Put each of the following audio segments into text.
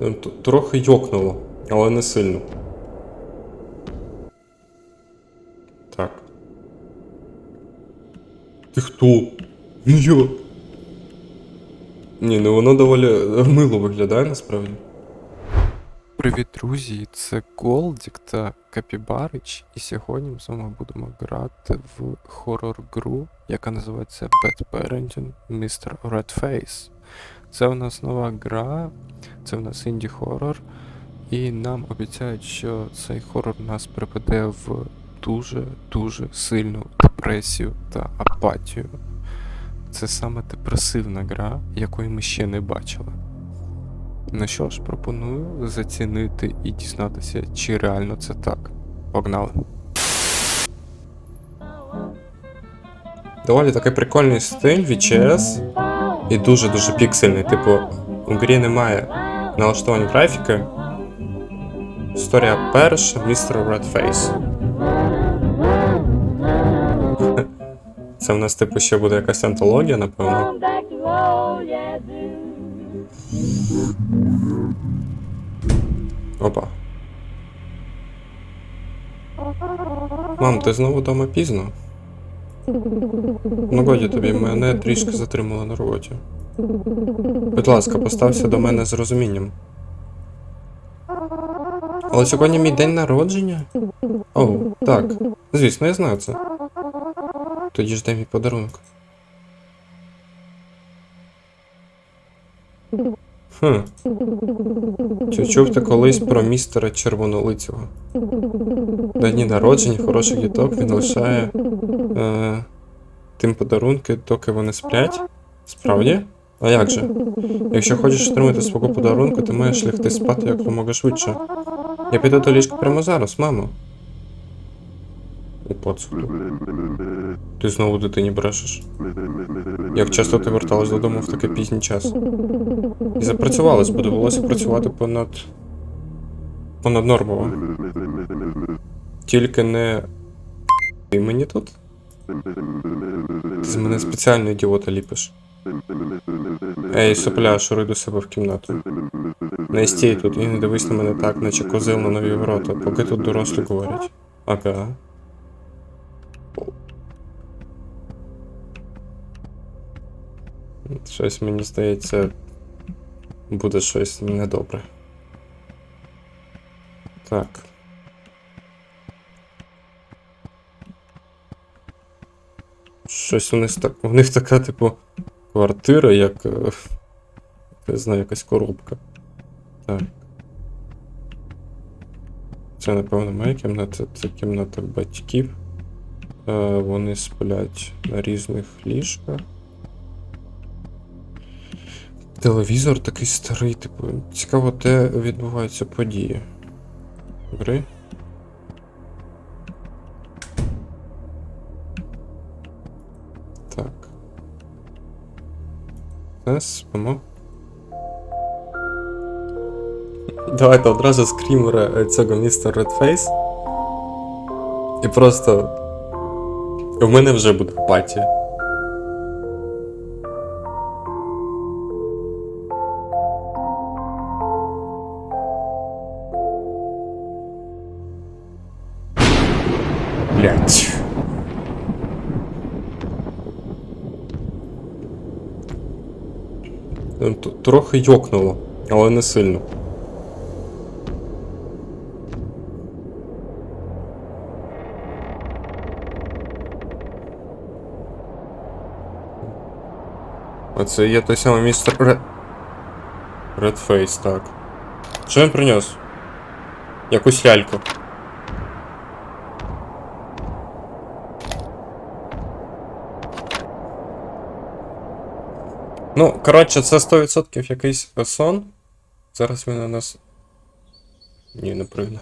Ем, Трохи йокнуло, але не сильно. Так. Ти хто? Ну я. Ні, ну воно доволі е, мило виглядає насправді. Привіт, друзі! Це Голдік та Капібарич, і сьогодні ми з вами будемо грати в хорор-гру, яка називається Bad Parenting Mr. Redface. Це у нас нова гра, це у нас інді-хорор, і нам обіцяють, що цей хорор нас приведе в дуже-дуже сильну депресію та апатію. Це саме депресивна гра, якої ми ще не бачили. Ну що ж, пропоную зацінити і дізнатися, чи реально це так. Погнали. Доволі такий прикольний стиль VCS і дуже-дуже піксельний. Типу, у грі немає налаштувань графіки. Історія перша, містер Redface. Це в нас, типу, ще буде якась антологія, напевно. Опа. Мам, ти знову вдома пізно? Ну годі тобі, мене трішки затримали на роботі. Будь ласка, постався до мене з розумінням. Але сьогодні мій день народження? Оу, так. Звісно, я знаю це. Тоді ж дай мій подарунок. Хм. Чи чув ти колись про містера Червонолицього? На дні народження хороших діток він лишає е, тим подарунки, доки вони сплять. Справді? А як же? Якщо хочеш отримати свого подарунку, ти маєш лягти спати якомога швидше. Я піду до ліжка прямо зараз, мамо. І поцуку. Ти знову дитині брешеш. Як часто ти верталась додому в такий пізній час? І запрацювала, сподобалося працювати понад. понад нормово. Тільки не. Ти мені тут? З мене спеціально ідіота ліпиш. Ей, сопля, шуруй до себе в кімнату. Не стій тут і не дивись на мене так, наче козил на нові ворота, поки тут дорослі говорять. Ага. Щось мені здається, буде щось недобре. Так. Щось у них так. У них така, типу, квартира, як. е, Не знаю, якась коробка. Так. Це, напевно, моя кімната, це кімната батьків. Е, вони сплять на різних ліжках. Телевізор такий старий, типу. Цікаво, де відбуваються події. Гри? Зараз спимо. Давайте одразу скрімера е, цього міста Redface. І просто. В мене вже буде апатія. Трохи йокнуло, але не сильно. Оце є той самий містер Ред... Редфейс, так. Що він принес? Якусь ляльку. Ну, коротше, це 100% якийсь сон. Зараз він у нас. Ні, не пригне.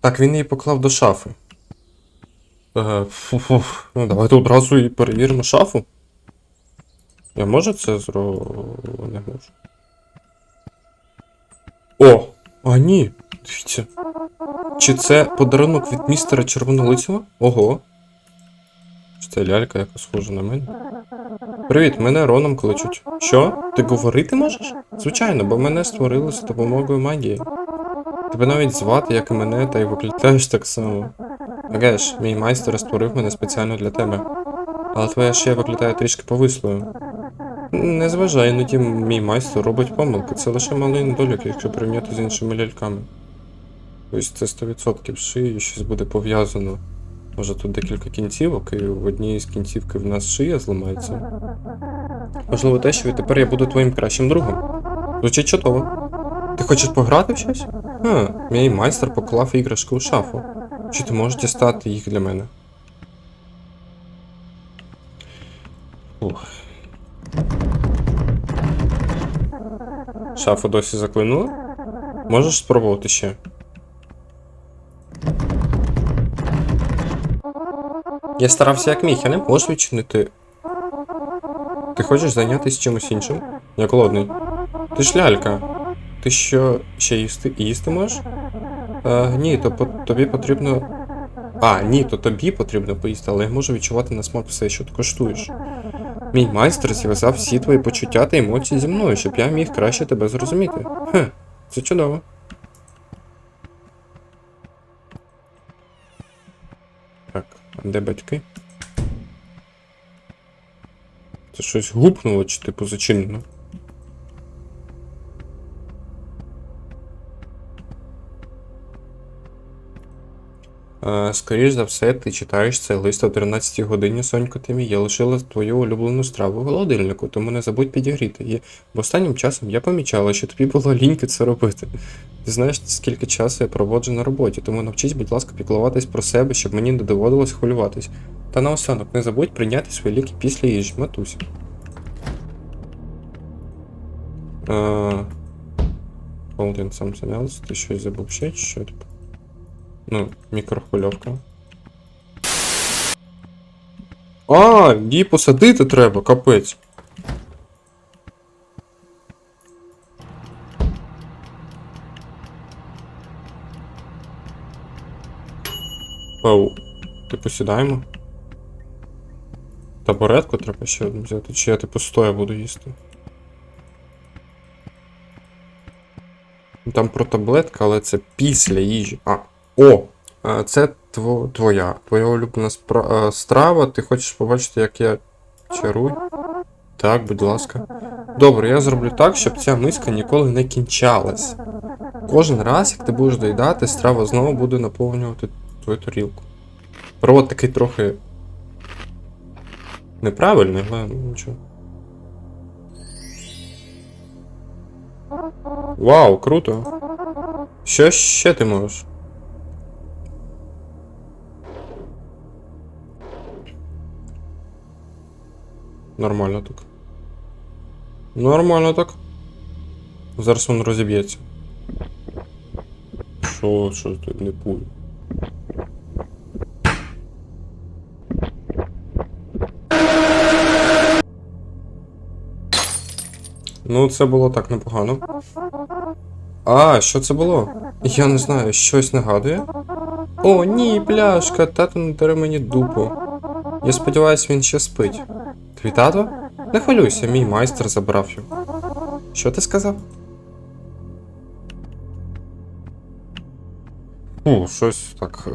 Так, він її поклав до шафи. Е, фу-фу. Ну, давайте одразу і перевіримо шафу. Я можу це зро... Не можу. О! А ні! Дивіться. Чи це подарунок від містера Червонолицього? Ого. Це лялька, яка схожа на мене. Привіт, мене Роном кличуть. Що? Ти говорити можеш? Звичайно, бо мене створили за допомогою магії. Тебе навіть звати, як і мене, та й виглядаєш так само. Еге ж, мій майстер створив мене спеціально для тебе. Але твоя шия виглядає трішки повислою. Не зважай, іноді мій майстер робить помилки. Це лише малий недолік, якщо порівняти з іншими ляльками. Ось це 100% шиї щось буде пов'язано. Може тут декілька кінцівок, і в одній з кінцівки в нас шия зламається. Можливо, те, що відтепер я буду твоїм кращим другом. Звучить чудово. Ти хочеш пограти в щось? А, мій майстер поклав іграшки у шафу. Чи ти можеш дістати їх для мене? Ух. Шафу досі заклинула? Можеш спробувати ще? Я старався як міг, я не можу відчинити. Ти хочеш зайнятися чимось іншим? Я голодний. Ти ж лялька. Ти що, ще їсти їсти можеш? Е, ні, то по- тобі потрібно. А, ні, то тобі потрібно поїсти, але я можу відчувати на смак все, що ти коштуєш. Мій майстер зв'язав всі твої почуття та емоції зі мною, щоб я міг краще тебе зрозуміти. Хе, це чудово. Де батьки? Це щось гупнуло чи типу зачинено? Скоріш за все, ти читаєш цей лист о 13 годині, Сонько ти. Я лишила твою улюблену страву в холодильнику, тому не забудь підігріти її. Бо останнім часом я помічала, що тобі було ліньки це робити. Ти знаєш, скільки часу я проводжу на роботі, тому навчись, будь ласка, піклуватись про себе, щоб мені не доводилось хвилюватись. Та наостанок не забудь прийняти свої ліки після їжі, матуся. Е, Holding something else, ти щось забув ще що? Ну, мікрохвильовка. А, її посадити треба, капець. Пау. Типу сідаємо. Табуретку треба ще одну взяти, чи я типу стоя буду їсти. Там про таблетка, але це після їжі. А, о! Це твоя. Твоя улюблена спра- страва. Ти хочеш побачити, як я чарую? Так, будь ласка. Добре, я зроблю так, щоб ця миска ніколи не кінчалась. Кожен раз, як ти будеш доїдати, страва знову буде наповнювати твою тарілку. Провод такий трохи. Неправильний, але ну, нічого. Вау, круто. Що ще ти можеш? Нормально так. Нормально так. Зараз він розіб'ється. Що, що тут не пуль? Ну, це було так непогано. А, що це було? Я не знаю, щось нагадує? О, ні, пляшка, тато не дари мені дупу. Я сподіваюся, він ще спить. Твій тато? Не хвилюйся, мій майстер забрав його. Що ти сказав? Фу, щось так.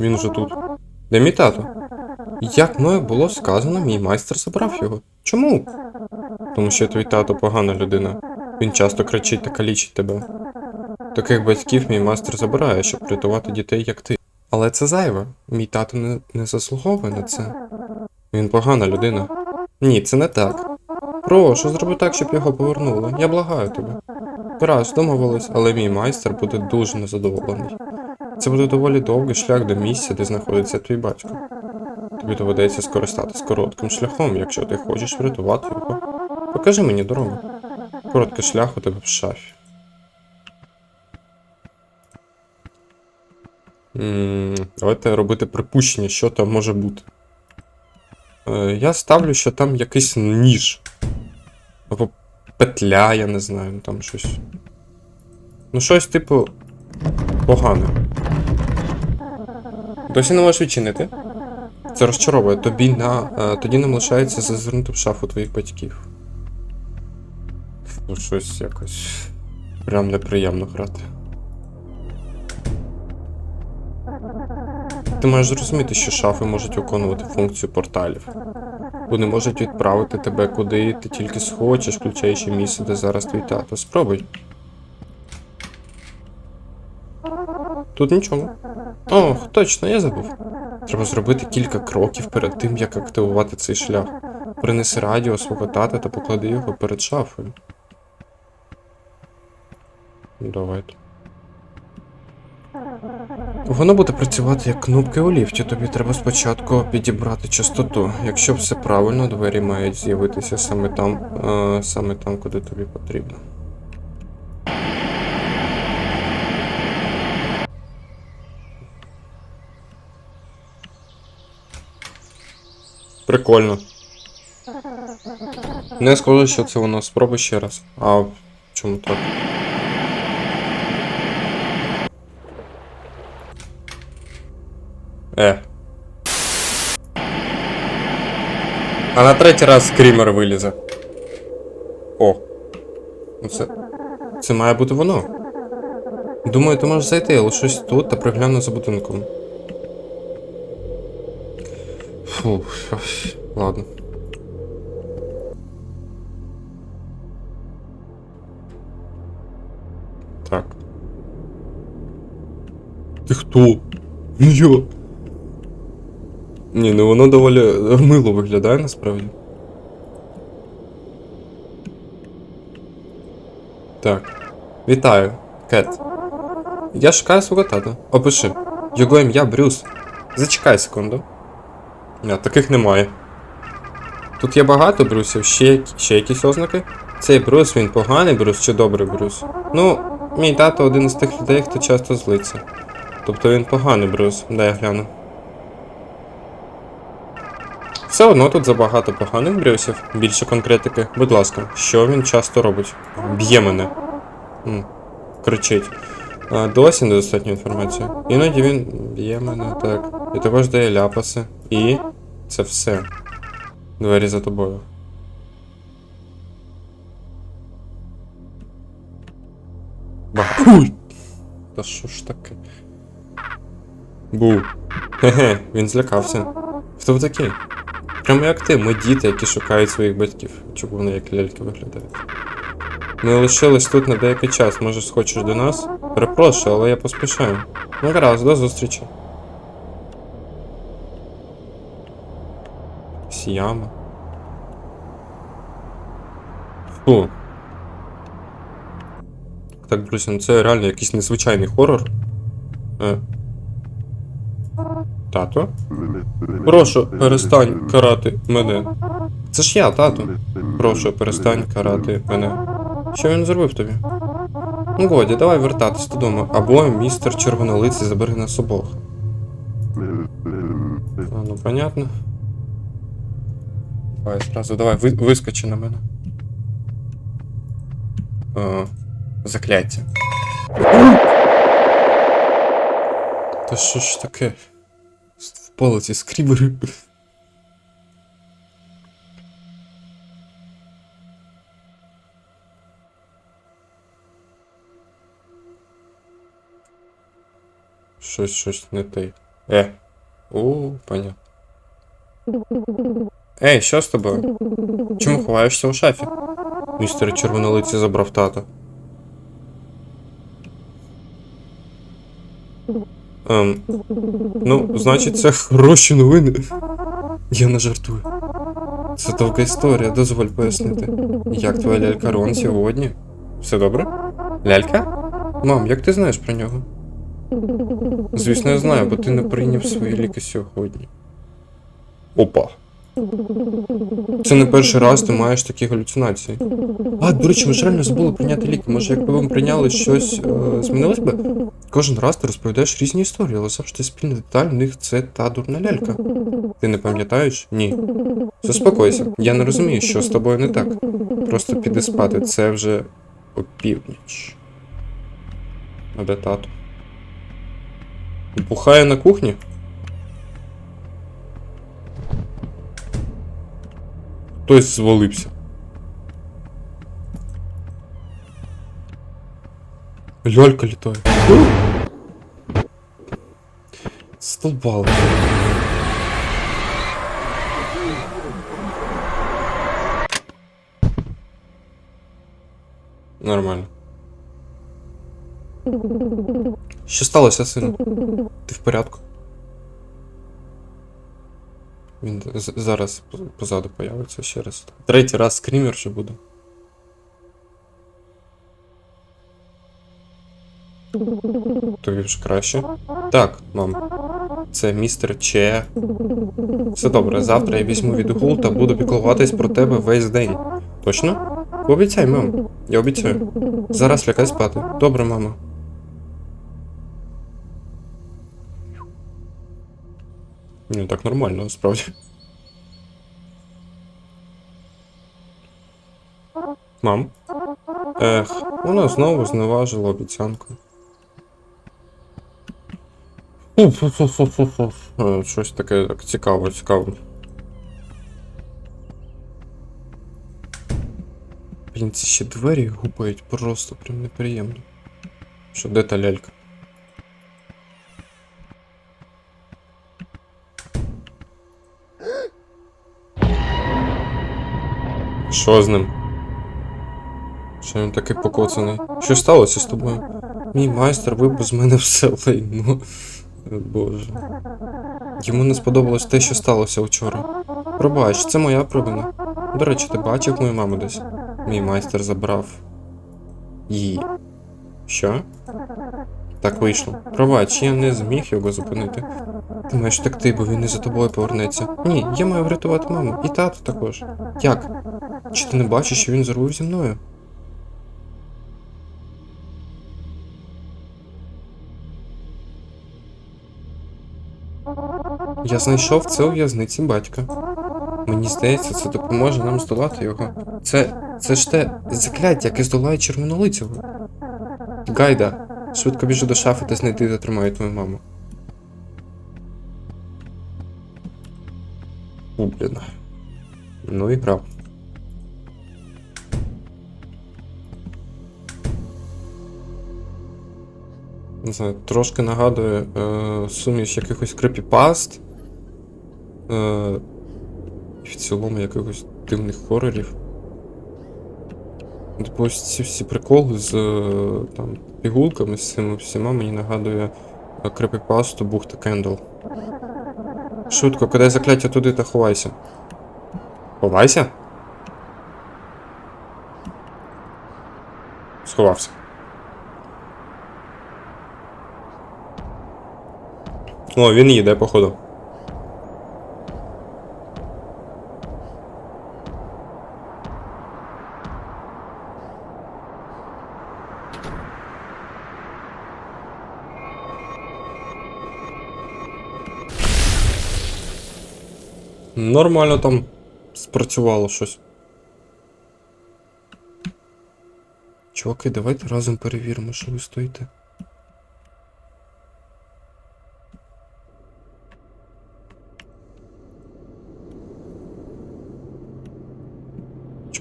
Він вже тут. Де мій тато? Як мною було сказано, мій майстер забрав його. Чому? Тому що твій тато погана людина. Він часто кричить та калічить тебе. Таких батьків мій майстер забирає, щоб рятувати дітей, як ти. Але це зайве. Мій тато не, не заслуговує на це. Він погана людина. Ні, це не так. Прошу, зроби так, щоб його повернули. Я благаю тебе. Гаразд, домовились, але мій майстер буде дуже незадоволений. Це буде доволі довгий шлях до місця, де знаходиться твій батько. Тобі доведеться скористатись коротким шляхом, якщо ти хочеш врятувати його. Покажи мені дорогу. Короткий шлях у тебе в шафі. Давайте робити припущення, що там може бути. Е, я ставлю, що там якийсь ніж. Або петля, я не знаю, ну там щось. Ну, щось типу погане. Досі не можеш відчинити? Це розчаровує. Тобі на, е, тоді нам лишається зазирнути в шафу твоїх батьків. Ну, щось якось. Прям неприємно грати. Ти маєш зрозуміти, що шафи можуть виконувати функцію порталів. Вони можуть відправити тебе куди ти тільки схочеш, включаючи місце, де зараз твій тато. Спробуй. Тут нічого. Ох, точно, я забув. Треба зробити кілька кроків перед тим, як активувати цей шлях. Принеси радіо свого тата та поклади його перед шафою. Давайте. Воно буде працювати як кнопки у ліфті. Тобі треба спочатку підібрати частоту. Якщо все правильно, двері мають з'явитися саме там, е, саме там, куди тобі потрібно. Прикольно. Не скажу, що це воно. Спробуй ще раз. А чому так? Е. А на третій раз скрімер вилізе. О. Ну Це. Це має бути воно. Думаю, ти можеш зайти, я лишусь тут та пригляну за будинком. Фу, ладно. Так. Ти хто? Ну я. Ні, ну воно доволі мило виглядає насправді. Так. Вітаю, Кет. Я шукаю свого тата. Опиши. Його ім'я Брюс. Зачекай секунду. А, таких немає. Тут є багато брусів, ще, ще якісь ознаки. Цей брус, він поганий брус чи добрий брус? Ну, мій тато один із тих людей, хто часто злиться. Тобто він поганий брус, дай я гляну. Все одно тут забагато поганих брюсів. Більше конкретики. Будь ласка, що він часто робить? Б'є мене. Кричить. Досі недостатньо інформації. Іноді він б'є мене, так. І також дає ляпаси. І це все. Двері за тобою. Ба. Уй! Та що ж таке? Бу. Хе-хе, він злякався. Хто ви такий? Прямо як ти, ми діти, які шукають своїх батьків. Чому вони як ляльки виглядають? Ми лишились тут на деякий час. Може, схочеш до нас? Перепрошую, але я поспішаю. Ну гаразд, до зустрічі. Сіяма. Фу. Так, друзі, ну це реально якийсь незвичайний хорор. Е. Тато? Прошу, перестань карати мене. Це ж я, тато. Прошу, перестань карати мене. Що він зробив тобі? Ну годі, давай вертатись додому. Або містер червонолиций забере нас обох. Ну понятно. Давай зразу, давай, ви, вискочи на мене. О, закляття. Та що ж таке? Впали ці скрібери. Щось, щось не те. Е. О, понятно. Ей, що з тобою? Чому ховаєшся у шафі? Містер червонолиці забрав тата. Ем, ну, значить, це хороші новини. Я не жартую. Це довга історія, дозволь пояснити. Як твоя лялька Рон сьогодні? Все добре? Лялька? Мам, як ти знаєш про нього? Звісно, я знаю, бо ти не прийняв свої ліки сьогодні. Опа. Це не перший раз ти маєш такі галюцинації. А, до речі, ми ж реально забули прийняти ліки. Може, якби ми прийняли щось, е, змінилось би? Кожен раз ти розповідаєш різні історії, але завжди спільна деталь в них це та дурна лялька. Ти не пам'ятаєш? Ні. Заспокойся, я не розумію, що з тобою не так. Просто піди спати, це вже опівніч. А де тато? Бухає на кухні? Хтось звалився. Льолька літає. Столбали. Нормально. Що сталося, сину? Ти в порядку? Він зараз позаду появиться ще раз. Третій раз скрімер ще буде. Тобі вже краще. Так, мам. Це містер Че. Все добре, завтра я візьму відгул та буду піклуватись про тебе весь день. Точно? Обіцяй, мам. Я обіцяю. Зараз лягай спати. Добре, мама. Ну, так нормально, насправді. Мам? Ех, вона знову зневажила обіцянку. Е, Щось таке так цікаво, цікаво. Блін, ці ще двері гупають просто прям неприємно. Що де та лялька? Що з ним? Що він такий покоцаний? Що сталося з тобою? Мій майстер вибив з мене все лайно. Боже. Йому не сподобалось те, що сталося вчора. Пробач, це моя провина. До речі, ти бачив мою маму десь? Мій майстер забрав її. Що? Так вийшло. Пробач, я не зміг його зупинити. Ти маєш втекти, бо він не за тобою повернеться. Ні, я маю врятувати маму. І тату також. Як? Чи ти не бачиш, що він зробив зі мною? Я знайшов це у в'язниці батька. Мені здається, це допоможе нам здолати його. Це. це ж те закляття, яке здолає червонолицього. Гайда, швидко біжи до шафи та знайди, де тримає твою маму. Блін. Ну і грав. Не знаю, трошки нагадує е, суміш якихось крипіпаст. Е, в цілому якихось дивних хорорів. Типу ось ці всі приколи з е, там, пігулками, з цими всіма мені нагадує е, крипіпасту Бухта Кендл. Швидко, кидай закляття туди та ховайся. Ховайся? Сховався. О, він їде, походу. Нормально там спрацювало щось. Чуваки, давайте разом перевіримо, що ви стоїте.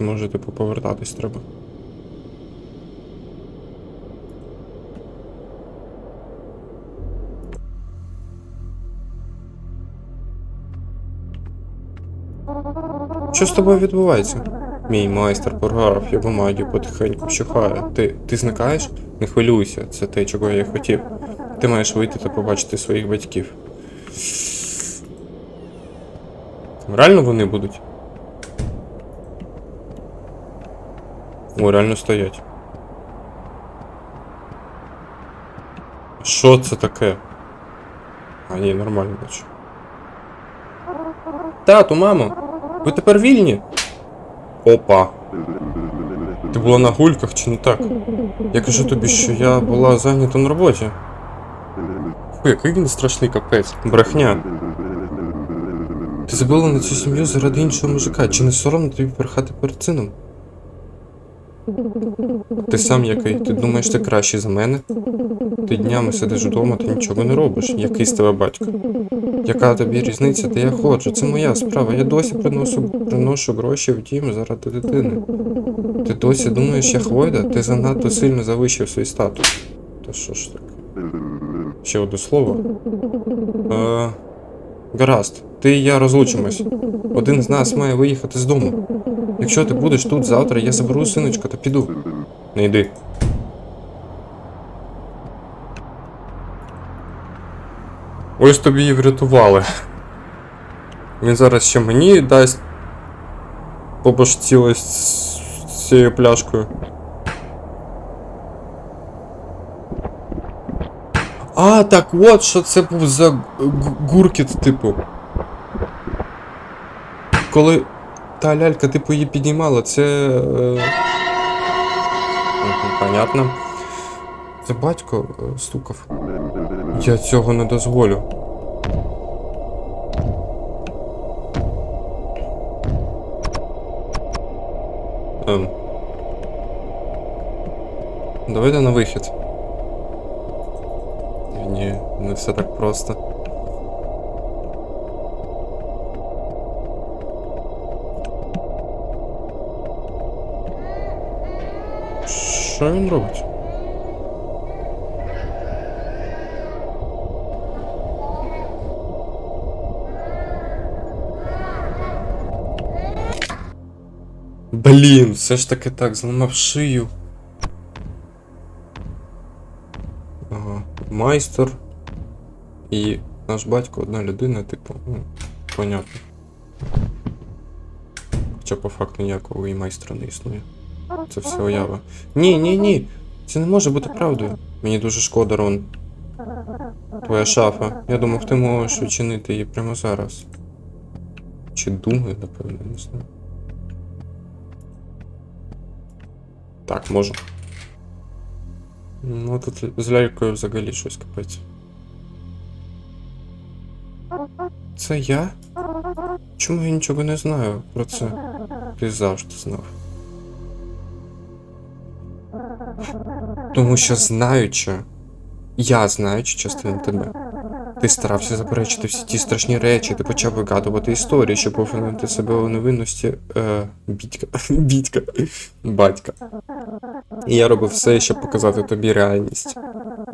Може типу повертатись треба? Що з тобою відбувається? Мій майстер програв, його магія потихеньку вщухає. Ти, ти зникаєш? Не хвилюйся, це те, чого я хотів. Ти маєш вийти та побачити своїх батьків. Реально вони будуть? О, реально стоять. Що це таке? А, ні, нормально бачу. Тату, мамо, ви тепер вільні? Опа. Ти була на гульках чи не так? Я кажу тобі, що я була зайнята на роботі. Фу, який він страшний капець. Брехня. Ти забила на цю сім'ю заради іншого мужика. Чи не соромно тобі перехати перед сином? Ти сам який? Ти думаєш, ти кращий за мене? Ти днями сидиш вдома, ти нічого не робиш. Який з тебе батько? Яка тобі різниця, де я ходжу? Це моя справа. Я досі приношу, приношу гроші в дім заради дитини. Ти досі думаєш, я хвойда? Ти занадто сильно завищив свій статус. Та що ж таке? Ще одне слово. Е, гаразд, ти і я розлучимось. Один з нас має виїхати з дому. Якщо ти будеш тут завтра, я заберу синочка та піду. Не йди. Ось тобі і врятували. Він зараз ще мені дасть по башці з цією пляшкою. А, так от що це був за гуркіт, типу. Коли та лялька, типу, її піднімала, це. Е... Понятно. Це батько е, стукав. Я цього не дозволю. Ем. Давайте на вихід. Ні, не все так просто. Що він робить? Блін, все ж таки так, зламав шию. Ага, майстер і наш батько одна людина, типу, ну, понятно. Хоча по факту ніякого і майстра не існує. Це все уява. Ні, ні, ні. Це не може бути правдою. Мені дуже шкода, Рон. Твоя шафа. Я думав, ти можеш учинити її прямо зараз. Чи думаю, напевно, не знаю. Так, можу. Ну тут з лялькою взагалі щось капець. Це я? Чому я нічого не знаю про це? Ти завжди знав. Тому що знаючи, я знаючи частину тебе. Ти старався заперечити всі ті страшні речі, ти почав вигадувати історії, щоб повернути себе у невинності е, бітька. бітька. Батька. І я робив все, щоб показати тобі реальність.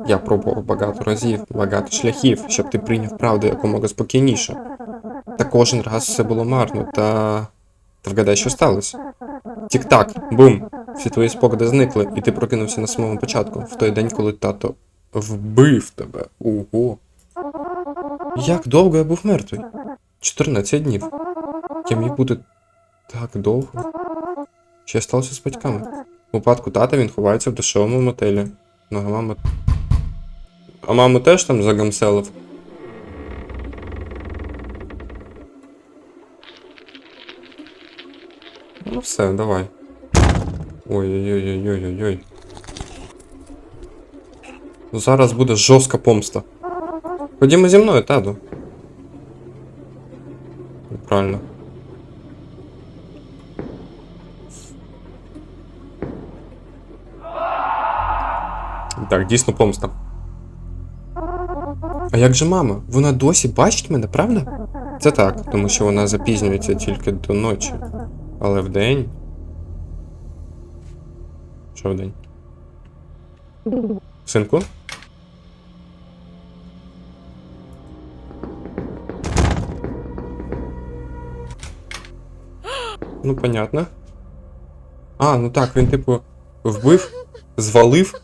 Я пробував багато разів, багато шляхів, щоб ти прийняв правду якомога спокійніше. Та кожен раз все було марно, та. Та вгадай, що сталося. Тік-так, бум! Всі твої спогади зникли, і ти прокинувся на самому початку, в той день, коли тато вбив тебе. Ого. Як довго я був мертвий? 14 днів. Я міг бути так довго. Що я сталося з батьками? У випадку тата він ховається в дешевому мотелі. Ну, а мама. А маму теж там загамселив? все, давай. Ой-ой-ой-ой-ой-ой. Зараз буде жорстка помста. Ходімо зі мною, тату. Правильно. Так, дійсно помста. А як же мама? Вона досі бачить мене, правда? Це так, тому що вона запізнюється тільки до ночі. Але вдень. Що вдень? Синку? Ну, понятно. А, ну так, він, типу, вбив, звалив,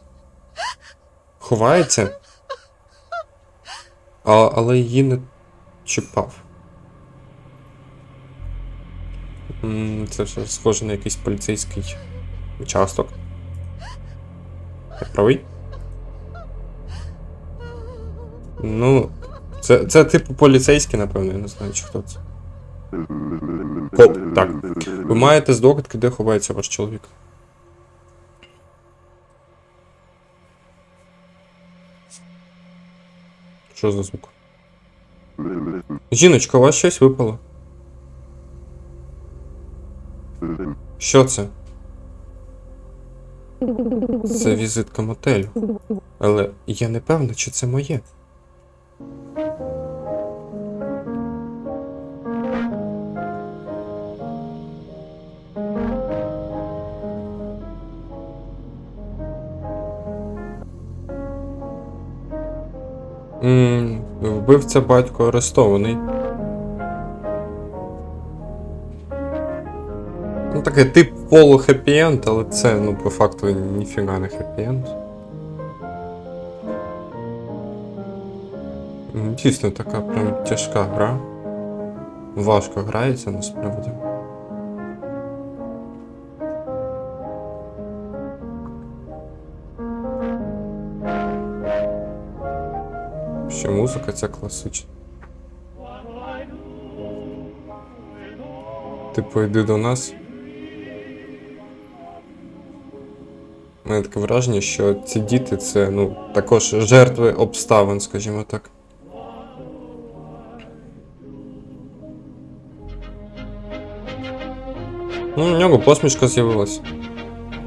ховається. А, але її не чіпав. М, Це все схоже на якийсь поліцейський участок. Я правий? Ну, це, це типу поліцейський, напевно, я не знаю, чи хто це. Коп, так. Ви маєте здогадки, де ховається ваш чоловік? Що за звук? Жіночка, у вас щось випало? Що це? Це візитка мотелю. Але я не певна, чи це моє. М, Вбивця батько арестований. Тип полу хеппі-енд, але це, ну, по факту, ніфіга не хеппі-енд. Дійсно така прям тяжка гра. Важко грається насправді. Ще музика ця класична. Типу, йди до нас. Мене таке враження, що ці діти це, ну, також жертви обставин, скажімо так. Ну, у нього посмішка з'явилась.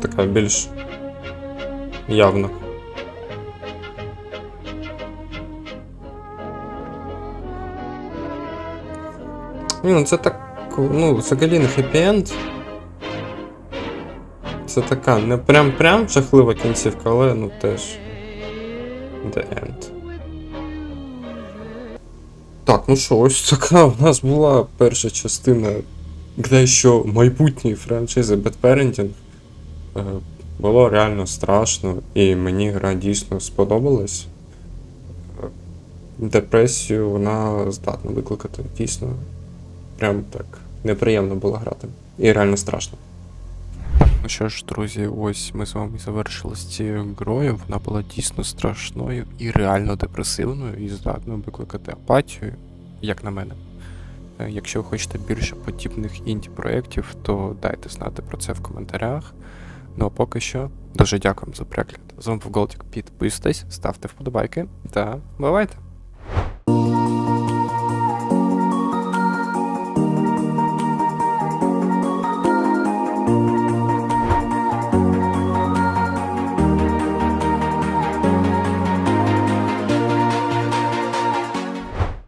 Така більш явна. Ні, ну це так. Ну, взагалі не хеппі-енд. Це така не прям прям жахлива кінцівка, але ну теж. The end. Так, ну що, ось така у нас була перша частина дещо майбутньої франшизи Bad Parenting. Е, Було реально страшно, і мені гра дійсно сподобалась. Е, Депресію вона здатна викликати, дійсно. Прям так неприємно було грати. І реально страшно. Ну що ж, друзі, ось ми з вами завершили з цією грою. Вона була дійсно страшною і реально депресивною, і здатною викликати апатію, як на мене. Е, Якщо ви хочете більше подібних інді-проєктів, то дайте знати про це в коментарях. Ну а поки що, дуже дякуємо за перегляд. З вами був Голдік. Підписуйтесь, ставте вподобайки та бувайте!